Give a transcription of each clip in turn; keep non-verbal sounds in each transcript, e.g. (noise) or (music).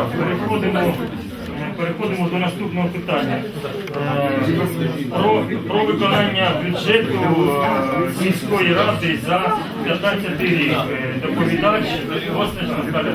Так, переходимо, переходимо до наступного питання. Е, Про, про виконання бюджету е, міської ради за 15 рік. Е, Доповідач Острич Наталя.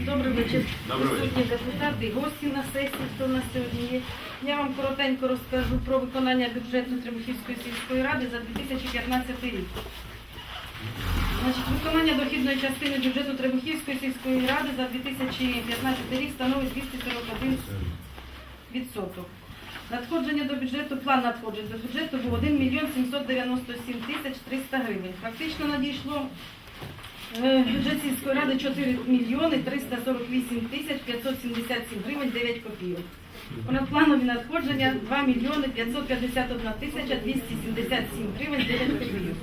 Добрий вечір. Присутні депутати, гості на сесії, хто у нас сьогодні є. Я вам коротенько розкажу про виконання бюджету Требухівської сільської ради за 2015 рік. Значить, виконання дохідної частини бюджету Требухівської сільської ради за 2015 рік становить 241 відсоток. Надходження до бюджету, план надходжень до бюджету був 1 мільйон 797 тисяч 300 гривень. Фактично надійшло Бюджет сільської ради 4 мільйони 348 тисяч 577 гривень 9 копійок. Понадпланові надходження 2 мільйони 551 тисяча 277 гривень 9 копійок.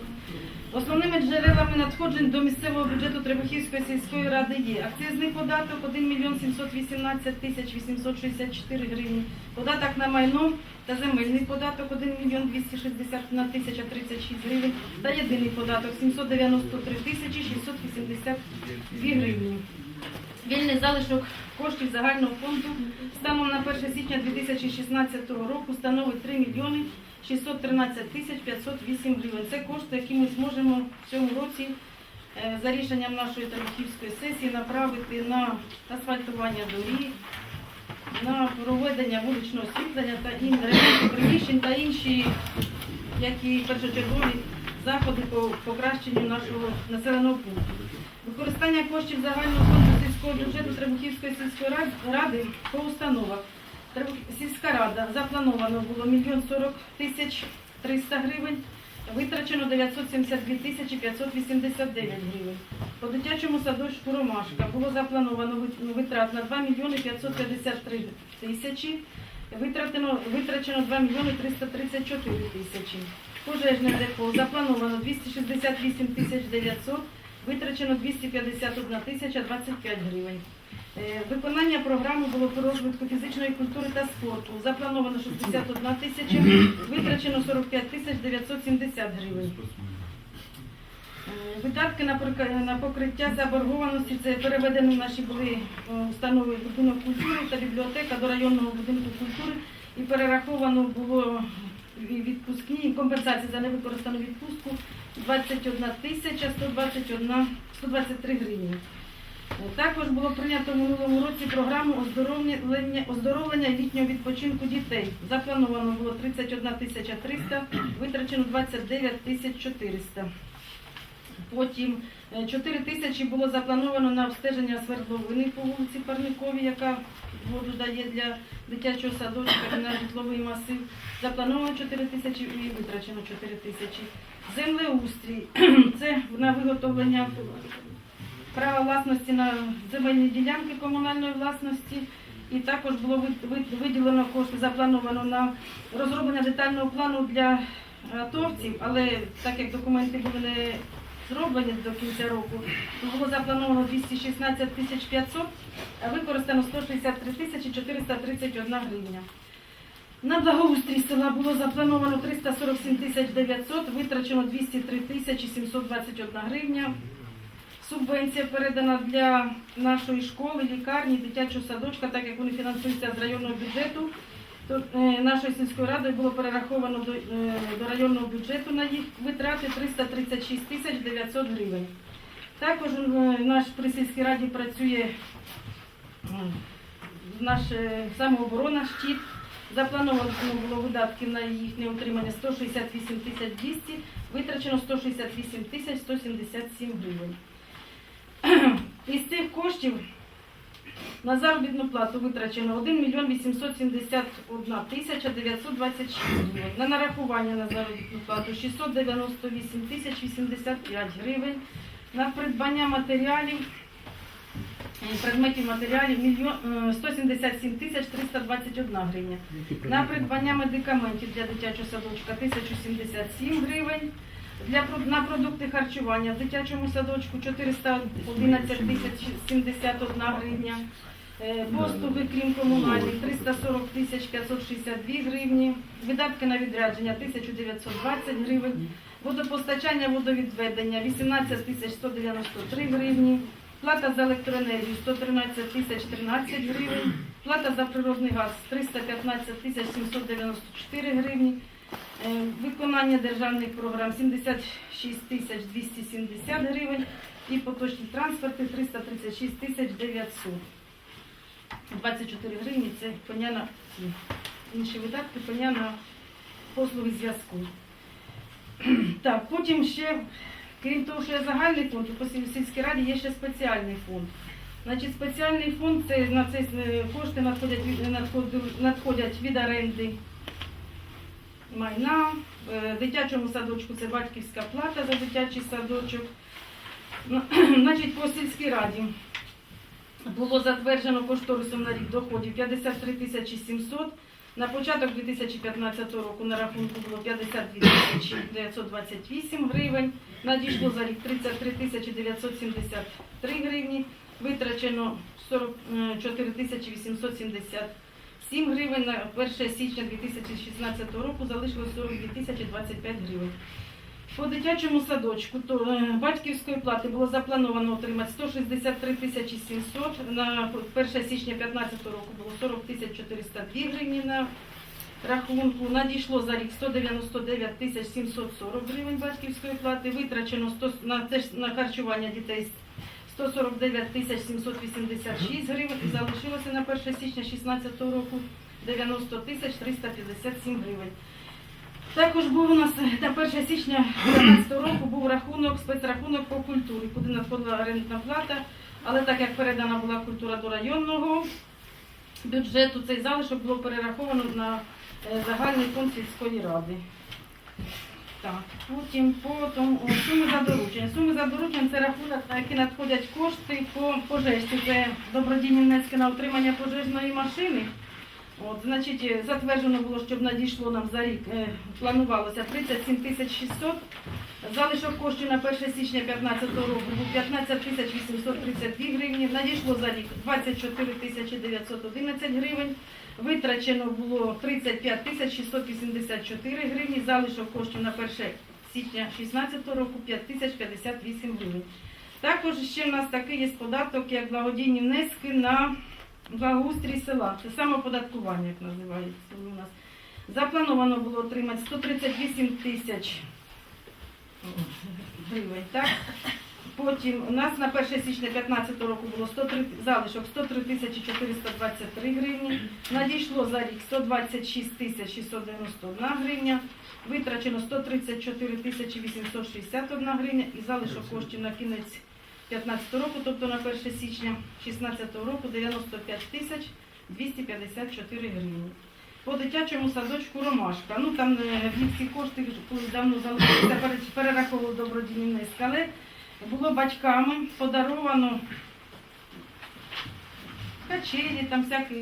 Основними джерелами надходжень до місцевого бюджету Требухівської сільської ради є акцизний податок 1 мільйон 718 тисяч 864 гривні, податок на майно та земельний податок 1 мільйон 261 тисяча 36 гривень та єдиний податок 793 тисячі 682 гривні. Вільний залишок коштів загального фонду станом на 1 січня 2016 року становить 3 мільйони 613 тисяч 508 гривень. Це кошти, які ми зможемо в цьому році е, за рішенням нашої Тарахівської сесії направити на асфальтування доріг, на проведення вуличного освітлення та ін- ремонту приміщень та інші, які першочергові заходи по покращенню нашого населеного пункту. Використання коштів загального фонду сільського бюджету Требухівської сільської ради по установах. Сільська рада заплановано було мільйон 40 тисяч 300 гривень, витрачено 972 тисячі 589 гривень. По дитячому садочку Ромашка було заплановано вит- витрат на 2 мільйони 553 тисячі, витратено, витрачено 2 мільйони 334 тисячі. Пожежне депо заплановано 268 тисяч 900, витрачено 251 тисяча 25 гривень. Е, Виконання програми було по розвитку фізичної культури та спорту. Заплановано 61 тисяча, витрачено 45 тисяч 970 гривень. Е, Видатки на покриття заборгованості це переведені наші були е, установи будинок культури та бібліотека до районного будинку культури і перераховано було відпускні компенсації за невикористану відпустку 21 тисяча 121 123 гривні. Також було прийнято в минулому році програму оздоровлення, оздоровлення літнього відпочинку дітей. Заплановано було 31 тисяча 300, витрачено 29 тисяч 400. Потім е, 4 тисячі було заплановано на обстеження свердловини по вулиці Парниковій, яка воду дає для дитячого садочка на житловий масив. Заплановано 4 тисячі і витрачено 4 тисячі. Землеустрій (clears throat) це на виготовлення права власності на земельні ділянки комунальної власності. І також було ви- ви- виділено кошти, заплановано на розроблення детального плану для атовців, але так як документи були не зроблені до кінця року, то було заплановано 216 тисяч 500, а використано 163 тисячі 431 гривня. На благоустрій села було заплановано 347 тисяч 900, витрачено 203 тисячі 721 гривня. Субвенція передана для нашої школи, лікарні, дитячого садочка, так як вони фінансуються з районного бюджету. То е, нашою сільською радою було перераховано до, е, до районного бюджету на їх витрати 336 тисяч 900 гривень. Також е, наш при сільській раді працює наш самооборона щит. Заплановано було видатків на їхнє утримання 168 тисяч 200, витрачено 168 тисяч 177 гривень. Із цих коштів на заробітну плату витрачено 1 мільйон 871 тисяча 926 гривень. На нарахування на заробітну плату 698 тисяч 85 гривень. На придбання матеріалів, е, предметів матеріалів е, 177 тисяч 321 гривня. На придбання медикаментів для дитячого садочка 1077 гривень. Для на продукти харчування в дитячому садочку 411 тисяч 71 гривня. Е, Послуги, крім комунальних, 340 тисяч 562 гривні. Видатки на відрядження 1920 гривень. Водопостачання, водовідведення 18 тисяч 193 гривні. Плата за електроенергію 113 тисяч 13 гривень. Плата за природний газ 315 тисяч 794 гривні. Е, Виконання державних програм 76 тисяч 270 гривень і поточні трансферти 336 тисяч 900. 24 гривні це поня на інші видатки, поня на послуги зв'язку. (clears throat) Так, потім ще, крім того, що є загальний фонд, у сільській раді є ще спеціальний фонд. Значить, спеціальний фонд це на це е, кошти надходять, надходять від оренди майна. Е, Дитячому садочку це батьківська плата за дитячий садочок. Ну, (clears throat) Значить, по сільській раді було затверджено кошторисом на рік доходів 53 тисячі 700. На початок 2015 року на рахунку було 52 тисячі 928 гривень. Надійшло за рік 33 тисячі 973 гривні. Витрачено 44 тисячі 877 гривень. На 1 січня 2016 року залишилось 42 тисячі 25 гривень. По дитячому садочку то е, батьківської плати було заплановано отримати 163 тисячі 700. На 1 січня 2015 року було 40 тисяч 402 гривні на рахунку. Надійшло за рік 199 тисяч 740 гривень батьківської плати. Витрачено 100, на, на харчування дітей 149 тисяч 786 гривень і залишилося на 1 січня 2016 року 90 тисяч 357 гривень. Також був у нас на 1 січня 2015 року був рахунок, спецрахунок по культурі, куди надходила орендна плата, але так як передана була культура до районного бюджету, цей залишок було перераховано на е, загальний фонд сільської ради. Так, потім потім о, суми за доручення. Суми за доручення це рахунок, на які надходять кошти по пожежці. Це добродійні внески на утримання пожежної машини. От, значить, е, затверджено було, щоб надійшло нам за рік, е, планувалося 37 тисяч 600. Залишок коштів на 1 січня 2015 року був 15 тисяч 832 гривні. Надійшло за рік 24 тисячі 911 гривень. Витрачено було 35 тисяч 684 гривні. Залишок коштів на 1 січня 2016 року 5 тисяч 58 гривень. Також ще в нас такий є податок, як благодійні внески на благоустрій села. Це самоподаткування, як називається у нас. Заплановано було отримати 138 тисяч гривень. Так? Потім у нас на 1 січня 2015 року було 103, залишок 103 тисячі 423 гривні. Надійшло за рік 126 тисяч 691 гривня. Витрачено 134 тисячі 861 гривня і залишок коштів на кінець 2015 року, тобто на 1 січня 2016 року 95 тисяч 254 гривні. По дитячому садочку Ромашка. Ну там е, в них ці кошти давно залишилися, пере- перераховував добродійні внески, але було батьками подаровано качелі, там всякі,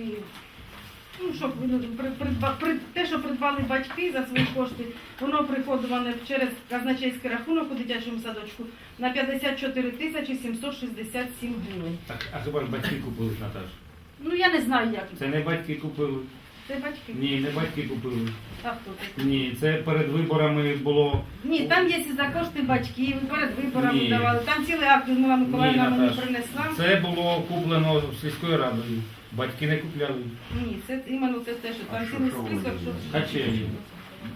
ну, що ну, придба- при- те, що придбали батьки за свої кошти, воно приходило через казначейський рахунок у дитячому садочку на 54 тисячі 767 гривень. Так, а хіба ж батьки купили, Наташ? Ну я не знаю, як Це не батьки купили. це батьки. Ні, не батьки купили. А хто це? Ні, це перед виборами було. Ні, там є і за кошти батьків, і перед виборами Ні. давали. Там цілий акт Людмила Миколаївна Ні, мені Наташ. принесла. Це було куплено сільською радою. Батьки не купляли. Ні, це іменно це те, що там цілий список, що. Качелі.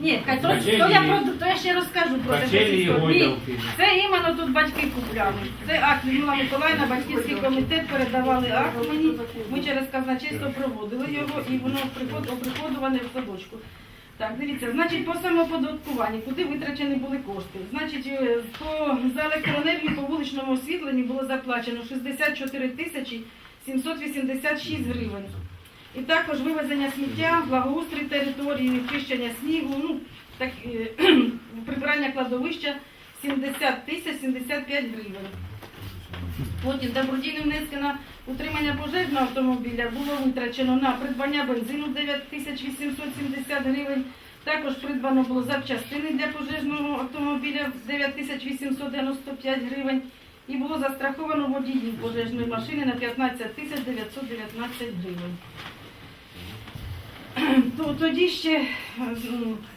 Ні, Кать, то, Качелі. то я про то я ще розкажу про це. Качелі і. Гойдалки. Це іменно тут батьки купляли. Це акт Людмила Миколаївна, батьківський комітет передавали акт мені. Ми через казначейство проводили його і воно приход- оприходуване в садочку. Так, дивіться, значить, по самоподаткуванню, куди витрачені були кошти. Значить, е, по, за електроенергію по вуличному освітленню було заплачено 64 тисячі 786 гривень. І також вивезення сміття, благоустрій території, чищення снігу, ну, так, е, (clears throat) прибирання кладовища 70 тисяч 75 гривень. Потім добродійні внески на утримання пожежного автомобіля було витрачено на придбання бензину 9 тисяч гривень. Також придбано було запчастини для пожежного автомобіля 9 тисяч 895 гривень. І було застраховано водіїв пожежної машини на 15 тисяч 919 гривень. то тоді ще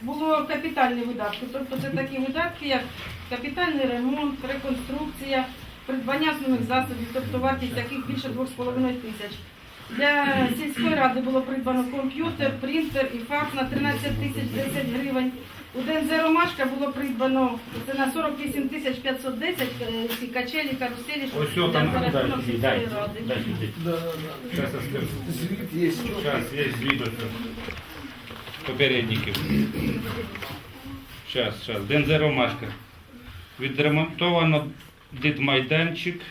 було капітальні видатки. Тобто це такі видатки, як капітальний ремонт, реконструкція, придбання основних засобів, тобто вартість яких більше 2,5 тисяч. Для сільської ради було придбано комп'ютер, принтер і факс на 13 тисяч 10 гривень. У ДНЗ «Ромашка» було придбано це на 48 тисяч 510 е, ці качелі, каруселі, що Ось там, дай рахунок сільської дай, ради. дай я скажу. Зараз є звіт. ось. Попередників. Зараз, зараз. ДНЗ Ромашка. Відремонтовано дитмайданчик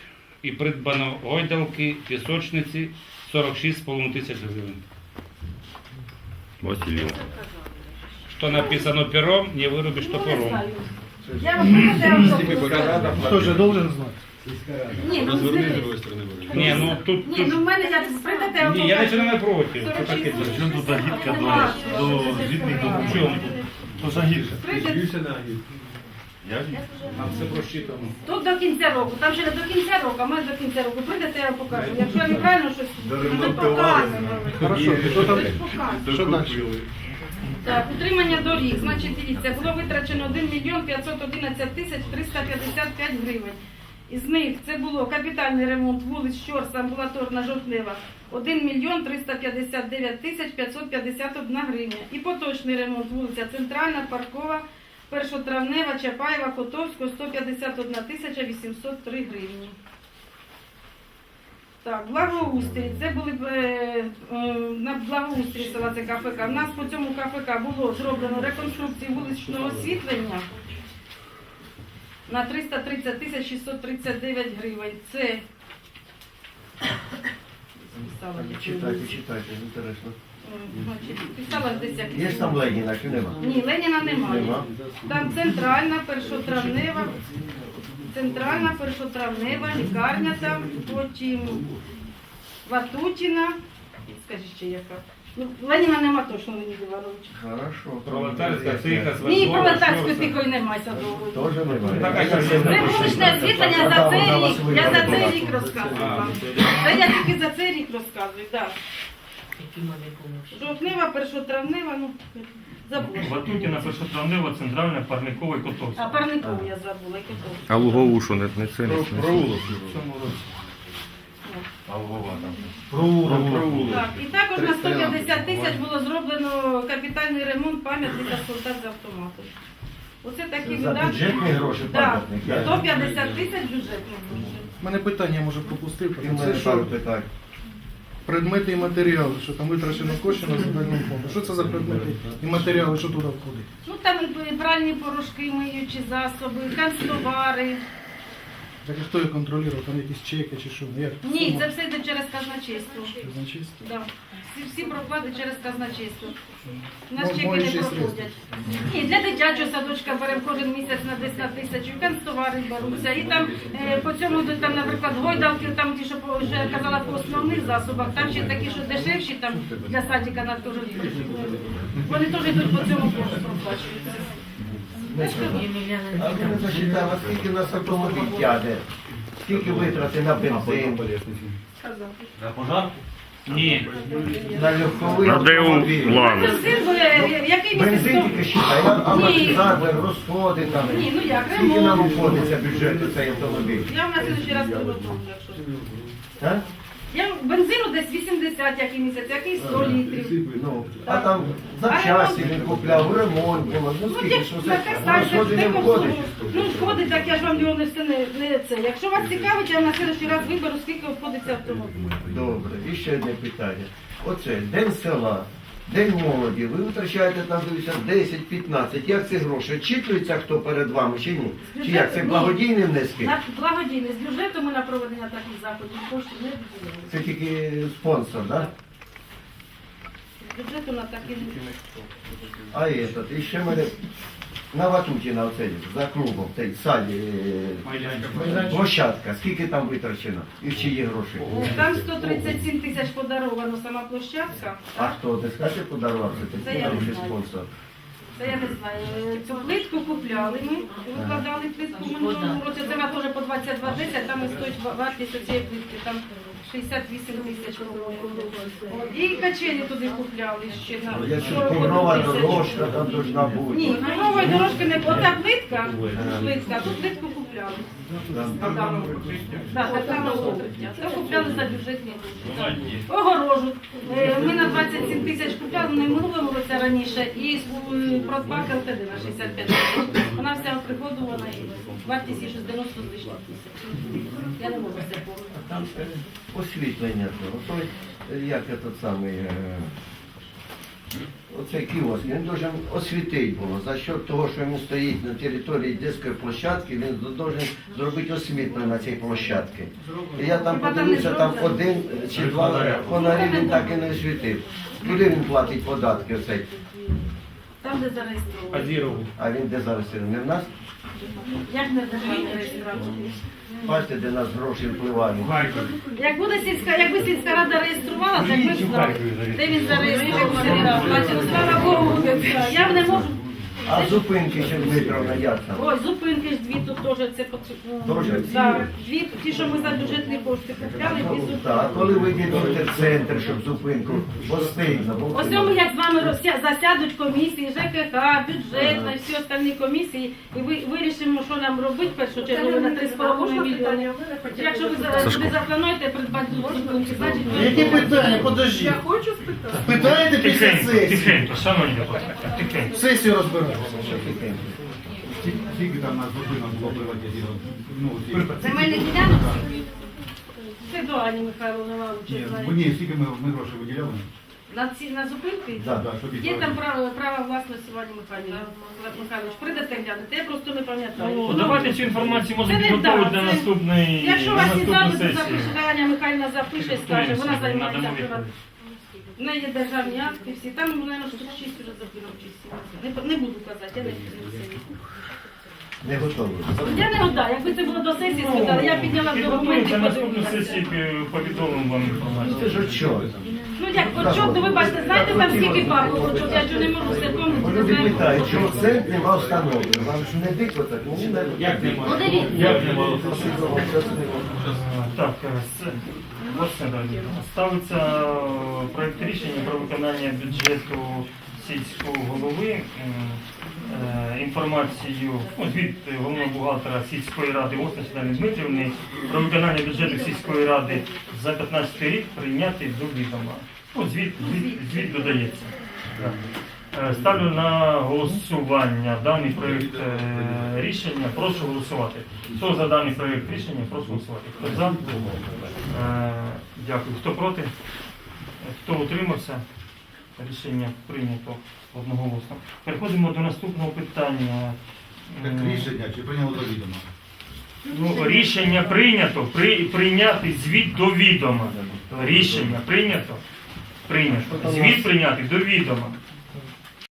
і придбано гойдалки, пісочниці 46,5 тисяч гривень. Васильєв. Що написано пером, не виробиш Ну, топором. Я вам покажу. Хто ж должен знати? Ні, ну, ну тут, Ні, тут ну в мене я прийдете, я я не проти. Що 46 таке? тисяч. Чому тут агітка до, до звітних до В чому? То ж агітка. Прийдете Я Там все просчитано. тут до кінця року, там ще не до кінця року, а ми до кінця року. Прийдете, я вам покажу. Якщо я неправильно щось не показую. Хорошо, що там? Що далі? Так, утримання доріг. Значить, дивіться, було витрачено 1 мільйон 511 тисяч 355 гривень. Із них це було капітальний ремонт вулиць Щорс, амбулаторна жовтнева 1 мільйон 359 тисяч 551 гривня. І поточний ремонт вулиця Центральна, Паркова, Першотравнева, Чапаєва, Котовського 151 тисяча 803 гривні. Так, благоустрій. Це були б, е, е, на благоустрій села це КФК. У нас по цьому КФК було зроблено реконструкцію вуличного освітлення на 330 тисяч 639 гривень. Це Читайте, читайте, інтересно. Значить, Писала десь як. Є ж там Леніна, чи нема? Ні, Леніна немає. Нема? Там центральна, першотравнева, центральна, першотравнева, лікарня там, потім Ватутіна. Скажіть ще яка. Ну, Леніна нема точно Леонід Іванович. Хорошо. Пролетарська тиха, Ні, пролетарської тихої немає садової. Тоже немає. Так, а що Це вуличне освітлення за цей рік. Я за цей рік розказую. ну, Це я тільки за цей рік розказую, так. Жовтнева, першотравнева, ну. Ватутіна, першотравнева, центральна, парникова і Котовська. А парникову я забула, і Котовську. А лугову що не, не це не Проулок. В цьому році. А лугова там. Проулок. Так, і також на 150 тисяч було зроблено капітальний ремонт пам'ятника солдат з автоматом. Оце такі За видатки. бюджетні гроші Так, пам'ятник. 150 тисяч бюджетних грошей. У мене питання, я може пропустив. І в мене Це пару що? питань. Предмети і матеріали, що там витрачено кошти на загальному фонду. Що це за предмети і матеріали, що туди входить? Ну там пральні порошки, миючі засоби, канцтовари. Так і хто їх контролює, там якісь чеки чи що? Ну, Як? Ні, це все йде через казначейство. Казначейство? Да. Всі, всі проплати через казначейство. У нас Ну, чеки не моючі проходять. Ні, для дитячого садочка беремо кожен місяць на десь на тисячу, канцтовари беруться. І там е, по цьому йдуть, там, наприклад, гойдалки, там ті, що по- вже казала по основних засобах, там ще такі, що дешевші там для садика на теж. Вони теж йдуть по цьому кошти проплачуються. А ми не скільки нас автомобіль тяде, скільки витрати на бензин, На пожар? Ні. на легковий автомобіль. Лани. Бензин, бо, е, який місяць Бензин тільки считай, а амортизатор, розходи там. Ні, ну як, Скільки нам ремонт. обходиться бюджету цей автомобіль? Я в нас ще раз приготую, якщо. А? Я бензину десь 80 який місяць, який 100 літрів. Ну, а там запчасті він купляв, ремонт було. Ну Ну, скільки, як що це? Ну, Розходи не входить. Ну, входить, так я ж вам його не все не, не це. Якщо вас цікавить, я на следующий раз виберу, скільки обходиться автомобіль. Добре, і ще одне питання. Оце День села, День молоді, ви витрачаєте там дивіться 10-15. Як ці гроші? Очікується хто перед вами чи ні? Чи як це Ні. благодійні внески? На благодійність з бюджету ми на проведення таких заходів коштів не виділяємо. Це тільки спонсор, так? Да? З бюджету на такі А этот, і ще мене на Ватутіна, оцей, за клубом, цей саді, е, площадка, скільки там витрачено? І в чиї гроші? там 137 тисяч подаровано сама площадка. А хто, не скажете, подарував це Це я не знаю. спонсор? Це я не знаю. Цю плитку купляли ми, викладали плитку в минулому році. Це вона теж по 2210, там і стоїть вартість цієї плитки, там 68 тисяч. по-моєму. І качелі туди купляли ще на Я чуть 41 коврова тисячу. дорожка там должна бути. Ні, коврової дорожки не ота плитка, плитка, а тут плитку купляли. Там Так, так само покриття. Це купляли за бюджетні гроші. Огорожу. Е, Ми на 27 тисяч купляли, не минулому році раніше, і е, продбак ЛТД на 65 тисяч. Вона вся приходувана і вартість її 90 з лишніх тисяч. Я не можу це помнити. освітлення. е, як этот самий, е, оцей кіоск, він должен освітити було. За счет того, що він стоїть на території дитячої площадки, він должен зробити освітлення на цій площадці. І я там подивився, там один чи два фонарі він так і не освітив. Куди він платить податки оцей? Там, де зареєстрований. А він де зараз? Не в нас? Як не державний реєстратор? Бачите, де нас гроші впливають. Як буде сільська, якби сільська рада реєструвала, так ми б знали. Де він зареєстрований. Слава Богу, я не можу. А зупинки ще Дмитровна, як там? Ой, зупинки ж дві тут теж це? Да, дві, ті, що ми за бюджетні кошти купляли, дві Ну, зупинки. Так, коли ви йдете в центр, щоб зупинку бо- Ось ми як з вами розся- засядуть комісії, ЖКХ, бюджетна, всі остальні комісії, і ви вирішимо, що нам робити, в першу чергу, на 3,5 мільйони. Якщо ви за- ви заплануєте придбати зупинки, значить ви... Які питання? Подожди. Я хочу спитати. Питаєте після Тихенько, сесії. тихенько, шановні депутати, тихенько. Сесію розбираємо. Скільки там на зупинок було приватизовано? Земельних ділянок? Це до Ані Михайловни Ні, Лавучі ну, ні, скільки ми, ми грошей виділяли? На, ці, на зупинки? Да. Да, щоб їх Є там право, право власності Вані. Михайлович, прийдете глянути, я просто не пам'ятаю. Ну, давайте цю інформацію Це не так, для це- наступної Якщо на вас і наступну запит сесію. запише, Аня Михайлівна запише і скаже, вона займається приватним. В неї є державні акти всі, там, мабуть, штук 6 вже зупинок чи 7. Не, не буду казати, я не буду. Не готові. Я не года, якби це було до сесії сказали, я підняла б Підготуйте документи, наступну сесію, повідомимо вам Ну це ж що? Ну як, почок, то ви бачите, знаєте там скільки папок, почок, я ж не можу все Люди пам'ятати. питають, чому центрі нема установки? Вам ж не дико так? Ну, не Як нема? Ну. Як не мало? Спасибо, щасливо. Так, е, далі. Ставиться е, проект рішення про виконання бюджету сільського голови. Е, Інформацію ну, звіт головного бухгалтера сільської ради Осна Дмитрівни про виконання бюджету сільської ради за 15 рік прийняти до відома. Ну, звіт, звіт, звіт додається. Е, Ставлю на голосування даний проєкт е, рішення. Прошу голосувати. Хто за даний проєкт рішення, прошу голосувати. Хто за? Е, Дякую. Хто проти? Хто утримався? Рішення прийнято одноголосно. Переходимо до наступного питання. Так рішення чи прийняло до відома? Ну, рішення прийнято, при, прийняти звіт до відома. Рішення прийнято. Прийнято. Звіт прийняти до відома.